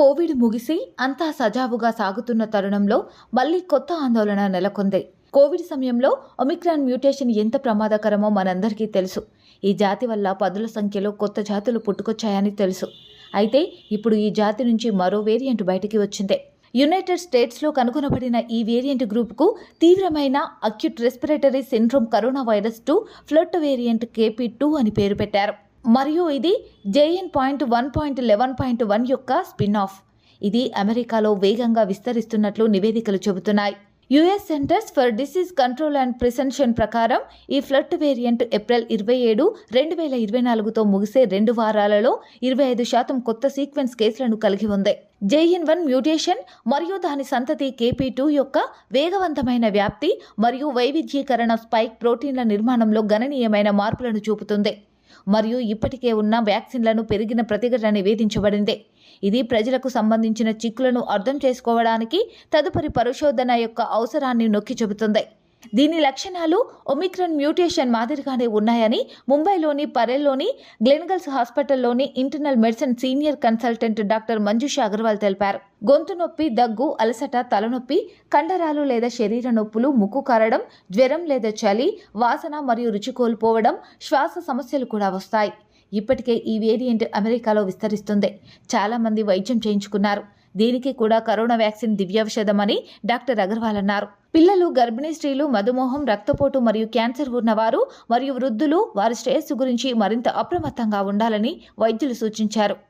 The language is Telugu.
కోవిడ్ ముగిసి అంతా సజావుగా సాగుతున్న తరుణంలో మళ్ళీ కొత్త ఆందోళన నెలకొంది. కోవిడ్ సమయంలో ఒమిక్రాన్ మ్యూటేషన్ ఎంత ప్రమాదకరమో మనందరికీ తెలుసు. ఈ జాతి వల్ల పదుల సంఖ్యలో కొత్త జాతులు పుట్టుకొచ్చాయని తెలుసు. అయితే ఇప్పుడు ఈ జాతి నుంచి మరో వేరియంట్ బయటికి వచ్చింది. యునైటెడ్ స్టేట్స్లో కనుగొనబడిన ఈ వేరియంట్ గ్రూప్కు తీవ్రమైన acute respiratory syndrome coronavirus two flirt variant K P two అని పేరు పెట్టారు. మరియు ఇది J N point one point eleven point one యొక్క స్పిన్ ఆఫ్ ఇది అమెరికాలో వేగంగా విస్తరిస్తున్నట్లు నివేదికలు చెబుతున్నాయి. U S centers for disease control and prevention ప్రకారం ఈ ఫ్లడ్ వేరియంట్ ఏప్రిల్ ఇరవై ఏడు రెండు వేల ఇరవై నాలుగుతో ముగిసే రెండు వారాలలో ఇరవై ఐదు శాతం కొత్త సీక్వెన్స్ కేసులను కలిగి ఉంది. జేఎన్ వన్ మ్యూటేషన్ మరియు దాని సంతతి కేపీ టూ యొక్క వేగవంతమైన వ్యాప్తి మరియు వైవిధ్యీకరణ స్పైక్ ప్రోటీన్ల నిర్మాణంలో గణనీయమైన మార్పులను చూపుతుంది. మరియు ఇప్పటికే ఉన్న వ్యాక్సిన్లను పెరిగిన ప్రతిఘటన నివేదించబడింది ఇది ప్రజలకు సంబంధించిన చిక్కులను అర్థం చేసుకోవడానికి తదుపరి పరిశోధన యొక్క అవసరాన్ని నొక్కి చెబుతుంది. దీని లక్షణాలు ఒమిక్రాన్ మ్యూటేషన్ మాదిరిగానే ఉన్నాయని ముంబైలోని పరేల్లోని Gleneagles హాస్పిటల్లోని internal medicine senior consultant doctor Manjusha Agarwal తెలిపారు. గొంతు నొప్పి దగ్గు అలసట తలనొప్పి కండరాలు లేదా శరీర నొప్పులు ముక్కు కారడం జ్వరం లేదా చలి వాసన మరియు రుచి కోల్పోవడం శ్వాస సమస్యలు కూడా వస్తాయి. ఇప్పటికే ఈ వేరియంట్ అమెరికాలో విస్తరిస్తుంది. చాలామంది వైద్యం చేయించుకున్నారు. దీనికి కూడా కరోనా వ్యాక్సిన్ దివ్యౌషధమని డాక్టర్ అగర్వాల్ అన్నారు. పిల్లలు గర్భిణీ స్త్రీలు మధుమేహం రక్తపోటు మరియు క్యాన్సర్ ఉన్నవారు మరియు వృద్ధులు వారి శ్రేయస్సు గురించి మరింత అప్రమత్తంగా ఉండాలని వైద్యులు సూచించారు.